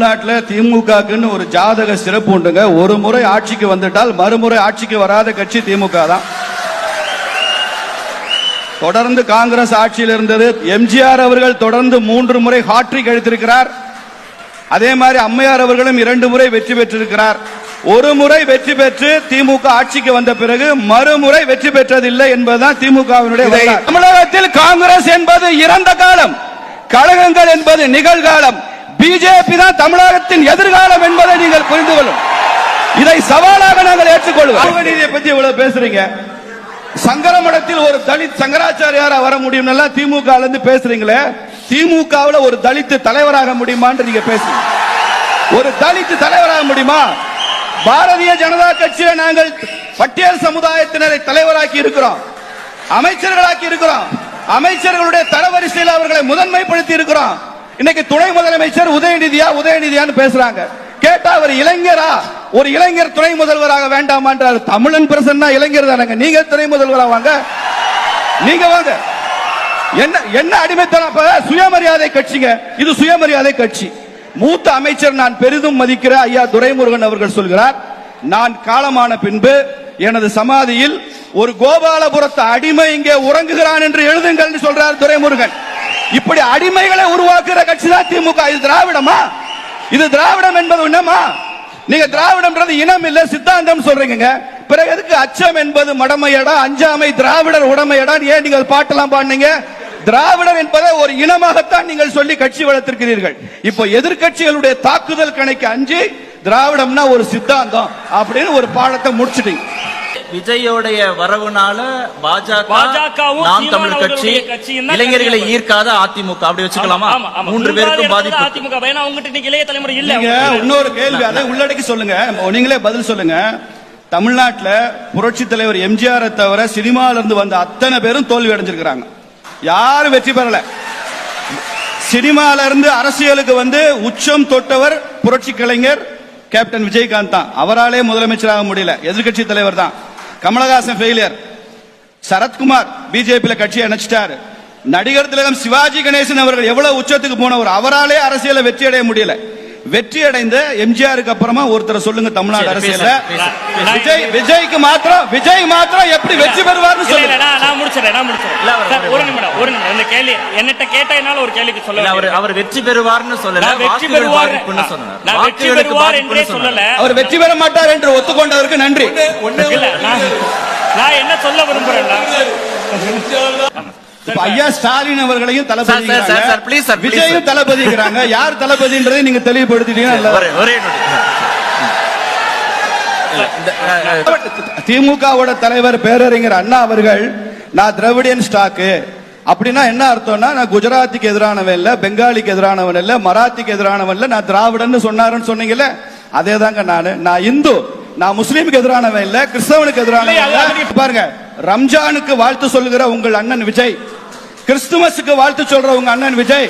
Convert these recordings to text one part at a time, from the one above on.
தமிழ்நாட்டில் திமுகக்குன்னு ஒரு ஜாதக சிறப்பு உண்டுங்க. ஒரு முறை ஆட்சிக்கு வந்துட்டால் மறுமுறை ஆட்சிக்கு வராத கட்சி திமுக தான். தொடர்ந்து காங்கிரஸ் ஆட்சியில் இருந்தது. எம்ஜிஆர் அவர்கள் தொடர்ந்து மூன்று முறை ஹாட்ரிக் அடித்திருக்கிறார். அதே மாதிரி அம்மையார் அவர்களும் இரண்டு முறை வெற்றி பெற்றிருக்கிறார். ஒரு முறை வெற்றி பெற்று திமுக ஆட்சிக்கு வந்த பிறகு மறுமுறை வெற்றி பெற்றதில்லை என்பதுதான் திமுகவினுடைய தமிழகத்தில் காங்கிரஸ் என்பது இறந்த காலம். கழகங்கள் என்பது நிகழ்காலம். பிஜேபி தான் தமிழகத்தின் எதிர்காலம் என்பதை நீங்கள் புரிந்து கொள்ளும். இதை சவாலாக நாங்கள் ஏற்றுக்கொள்வோம். நீதியை பத்தி இவ்வளவு பேசுறீங்க. சங்கரமடத்தில் ஒரு தலித் சங்கராச்சாரியாரா வர முடியும் திமுக இருந்து பேசுறீங்களே திமுகவுல ஒரு தலித்து தலைவராக முடியுமான்னு நீங்க பேசுறீங்க. ஒரு தலித்து தலைவராக முடியுமா? பாரதிய ஜனதா கட்சியை நாங்கள் பட்டியல் சமுதாயத்தினரை தலைவராக்கி இருக்கிறோம். அமைச்சர்களாக்கி இருக்கிறோம். அமைச்சர்களுடைய தரவரிசையில் அவர்களை முதன்மைப்படுத்தி இருக்கிறோம். இன்னைக்கு துணை முதலமைச்சர் உதயநிதியா உதயநிதியான்னு பேசுறாங்க. கேட்டா அவர் இளைஞரா? ஒரு இளைஞர் துணை முதல்வராக வேண்டாமான்றார். தமிழன் பிரசன்னா இளைஞர் தானங்க. நீங்க துணை முதல்வராக வாங்க. நீங்க வாங்க. என்ன என்ன அடிமைத்தனம் சுயமரியாதை கட்சிங்க. இது சுயமரியாதை கட்சி. மூத்த அமைச்சர் நான் பெரிதும் மதிக்கிற ஐயா துரைமுருகன் அவர்கள் சொல்கிறார் நான் காலமான பின்பு எனது சமாதியில் ஒரு கோபாலபுரத்து அடிமை இங்கே உறங்குகிறான் என்று எழுதுங்கள் சொல்றார் துரைமுருகன். இப்படி அடிமைகளை உருவாக்குற கட்சி தான் திமுக. இது திராவிடமா? இது திராவிடம் என்பது என்னமா நீங்க திராவிடம்ன்றது இனம் இல்ல சித்தாந்தம் சொல்றீங்க பிறகு எதுக்கு அச்சம் என்பது மடமையடா அஞ்சாமை திராவிடர் உடமையடா ஏன் நீங்கள் பாட்டெல்லாம் பாடுனீங்க? திராவிடர் என்பதை ஒரு இனமாகத்தான் நீங்கள் சொல்லி கட்சி வளர்த்திருக்கிறீர்கள். இப்போ எதிர்க்கட்சிகளுடைய தாக்குதல் கணக்கு அஞ்சு திராவிடம்னா ஒரு சித்தாந்தம் அப்படின்னு ஒரு பாடத்தை முடிச்சிட்டீங்க. விஜயோடைய வரவுனால பாஜக பாஜகவும் நாம் தமிழ் கட்சி இளைஞர்களை ஈர்க்காத அதிமுக. அப்படி வச்சுக்கலாமா. மூன்று பேருக்கும் பாதிப்பு. அதிமுக. ஏன்னா உங்ககிட்ட இன்னைக்கு இளைய தலைமுறை இல்ல. இன்னொரு கேள்வி அதை உள்ளடக்கி சொல்லுங்க. நீங்களே பதில் சொல்லுங்க. தமிழ்நாட்டுல புரட்சி தலைவர் எம்ஜிஆர் தவிர சினிமால இருந்து வந்த அத்தனை பேரும் தோல்வி அடைஞ்சிருக்கிறாங்க. யாரும் வெற்றி பெறல. சினிமால இருந்து அரசியலுக்கு வந்து உச்சம் தொட்டவர் புரட்சி கலைஞர் கேப்டன் விஜயகாந்த் தான். அவராலே முதலமைச்சராக முடியல. எதிர்க்கட்சி தலைவர் தான். கமலஹாசன் ஃபெயிலியர் சரத்குமார் பிஜேபியில கட்சியை இணைச்சிட்டாரு. நடிகர் திலகம் சிவாஜி கணேசன் அவர்கள் எவ்வளவு உச்சத்துக்கு போனவர் அவராலே அரசியல வெற்றி அடைய முடியல. வெற்றி அடைந்த எம்ஜிஆருக்கு அப்புறமா ஒருத்தர் சொல்லுங்க தமிழ்நாடு பேசு. விஜய் விஜய்க்கு மாத்திரம் விஜய் மாத்திரம் எப்படி வெற்றி பெறுவார்னு சொல்லுங்க. நான் முடிச்சிடறேன் நான் முடிச்சிடறேன். ஒரு நிமிடம் ஒரு நிமிடம். இந்த கேள்வி என்னட்ட கேட்ட என்னால ஒரு கேள்விக்கு சொல்ல அவர். அவர் வெற்றி பெறுவார்னு சொல்லல நான் வெற்றி பெறுவார். நான் வெற்றி பெறுவார் என்றே சொல்லல. அவர் வெற்றி பெற மாட்டார் என்று ஒத்துக்கொண்டதற்கு நன்றி. நான் என்ன சொல்ல விரும்புறேன்னா ஐயா ஸ்டாலின் அவர்களையும் தளபதி விஜயும். தளபதிங்கிறாங்க. யார் தளபதின்றதை நீங்க தெளிவுபடுத்திட்டீங்கன்னா திமுகவோட தலைவர் பேரறிஞர் அண்ணா அவர்கள் நான் திராவிடியன் ஸ்டாக்கு. அப்படின்னா என்ன அர்த்தம்னா நான் குஜராத்துக்கு எதிரானவன் இல்ல பெங்காலிக்கு எதிரானவன் இல்ல மராத்திக்கு எதிரானவன் இல்ல நான் திராவிடன்னு சொன்னாருன்னு சொன்னீங்கல்ல அதே தாங்க நானு. நான் இந்து நான் முஸ்லீமுக்கு எதிரானவன் இல்ல கிறிஸ்தவனுக்கு எதிரானவன் பாருங்க ரம்ஜானுக்கு வாழ்த்து சொல்லுகிற உங்கள் அண்ணன் விஜய். கிறிஸ்துமஸுக்கு வாழ்த்து சொல்ற உங்க அண்ணன் விஜய்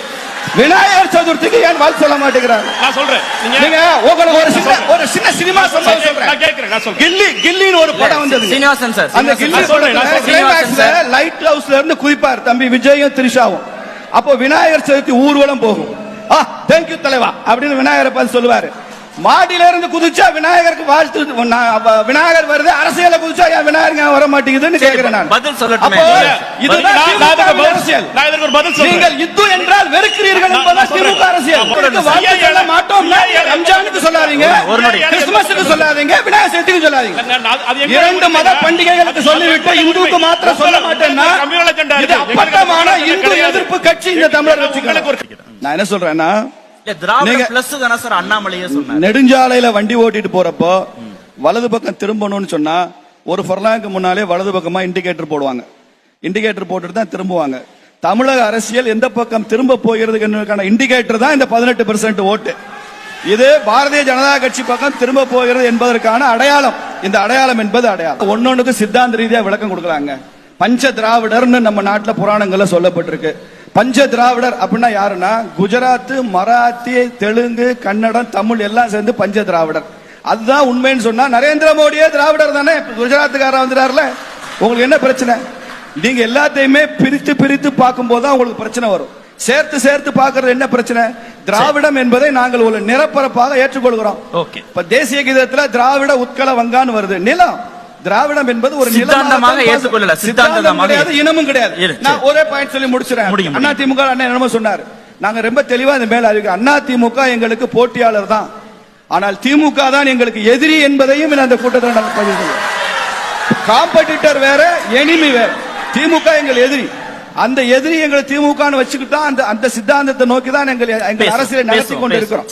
விநாயகர் சதுர்த்திக்கு ஏன் வாழ்த்து சொல்ல மாட்டேங்கிறாங்க நான் சொல்றேன். நீங்க உங்களுக்கு ஒரு சின்ன ஒரு சின்ன சினிமா சம்பவம் சொல்றேன். நான் கேட்கிறேன். நான் சொல்றேன். கில்லி கில்லின்னு ஒரு படம் வந்தது. சீனிவாசன் சார் அந்த கில்லி நான் சொல்றேன். கிளைமேக்ஸ்ல லைட் ஹவுஸ்ல இருந்து குதிப்பார் தம்பி விஜயும் திரிஷாவும். அப்போ விநாயகர் சதுர்த்தி ஊர்வலம் போகும். ஆ தேங்க்யூ தலைவா அப்படின்னு விநாயகரை பார்த்து சொல்லுவாரு. மாடியில இருந்து குதிச்சா விநாயகருக்கு வாழ்த்து விநாயகர் வருது அரசியல குதிச்சா ஏன் விநாயகர் வர மாட்டேங்குதுன்னு சரி, கேக்குறேன் நான் பதில் சொல்லட்டுமே. இதுதான் அரசியல் நீங்கள் இந்து என்றால் வெறுக்கிறீர்கள் என்பதுதான். திமுக அரசியல் வாழ்த்து சொல்ல மாட்டோம் ரம்ஜானுக்கு சொல்லாதீங்க. கிறிஸ்துமஸுக்கு சொல்லாதீங்க விநாயகர் சதுர்த்திக்கு சொல்லாதீங்க இரண்டு மத? பண்டிகைகளுக்கு சொல்லிவிட்டு இந்துவுக்கு மாத்திரம் சொல்ல மாட்டேன்னா இது. அப்பட்டமான இந்து. எதிர்ப்பு கட்சி இந்த தமிழர் நான் என்ன சொல்றேன்னா நெடுஞ்சாலையில வண்டி ஓட்டிட்டு போறப்போ வலது பக்கம் திரும்பணும்னு சொன்னா ஒரு ஃபர்லாங்க்கு முன்னாலே வலது பக்கமா இண்டிகேட்டர் போடுவாங்க. இண்டிகேட்டர் போட்டுட்டு தான் திரும்புவாங்க. தமிழக அரசியல் எந்த பக்கம் திரும்ப போகிறதுக்கான இண்டிகேட்டர் தான் இந்த பதினெட்டு பெர்சென்ட் ஓட்டு. இது பாரதிய ஜனதா கட்சி பக்கம் திரும்ப போகிறது என்பதற்கான அடையாளம். இந்த அடையாளம் என்பது அடையாளம். ஒன்னொன்னுக்கு சித்தாந்த ரீதியா விளக்கம் கொடுக்கலாங்க பஞ்ச திராவிடர்னு நம்ம நாட்டுல புராணங்கள்ல சொல்லப்பட்டிருக்கு. பஞ்ச திராவிடர் அப்படின்னா யாருன்னா? குஜராத் மராத்தி தெலுங்கு கன்னடம் தமிழ் எல்லாம் சேர்ந்து பஞ்ச திராவிடர் அதுதான் உண்மைன்னு சொன்னா நரேந்திர மோடியே திராவிடர் தானே? இப்ப குஜராத்துக்காரன் வந்துட்டார்ல. உங்களுக்கு என்ன பிரச்சனை? நீங்க எல்லாத்தையுமே பிரித்து பிரித்து பார்க்கும்போது தான் உங்களுக்கு பிரச்சனை வரும். சேர்த்து சேர்த்து பார்க்கறது என்ன பிரச்சனை? திராவிடம் என்பதை நாங்கள் ஒரு நிரப்பரப்பாக ஏற்றுக்கொள்கிறோம். ஓகே. இப்ப தேசிய கீதத்துல திராவிட உட்கல வங்கான்னு வருது. நிலம். திராவிடம் என்பது ஒரு சித்தாந்தமாக ஏற்றுக்கொள்ளல. சித்தாந்தம் கிடையாது இனமும் கிடையாது. நான். ஒரே பாயிண்ட் சொல்லி முடிச்சிடறேன் அண்ணா திமுக அண்ணன் என்னமோ சொன்னார். நாங்க ரொம்ப தெளிவா இந்த மேல அறிவிக்க அண்ணா திமுக எங்களுக்கு போட்டியாளர் தான். ஆனால் திமுக தான் எங்களுக்கு எதிரி என்பதையும் அந்த கூட்டத்தில் நாங்கள் பதிவு காம்படிட்டர் வேற எனிமி வேற. திமுக எங்கள் எதிரி. அந்த எதிரி எங்களை திமுக வச்சுக்கிட்டா அந்த அந்த சித்தாந்தத்தை நோக்கி தான் எங்கள் எங்கள் அரசியலை நடத்தி கொண்டு. இருக்கிறோம்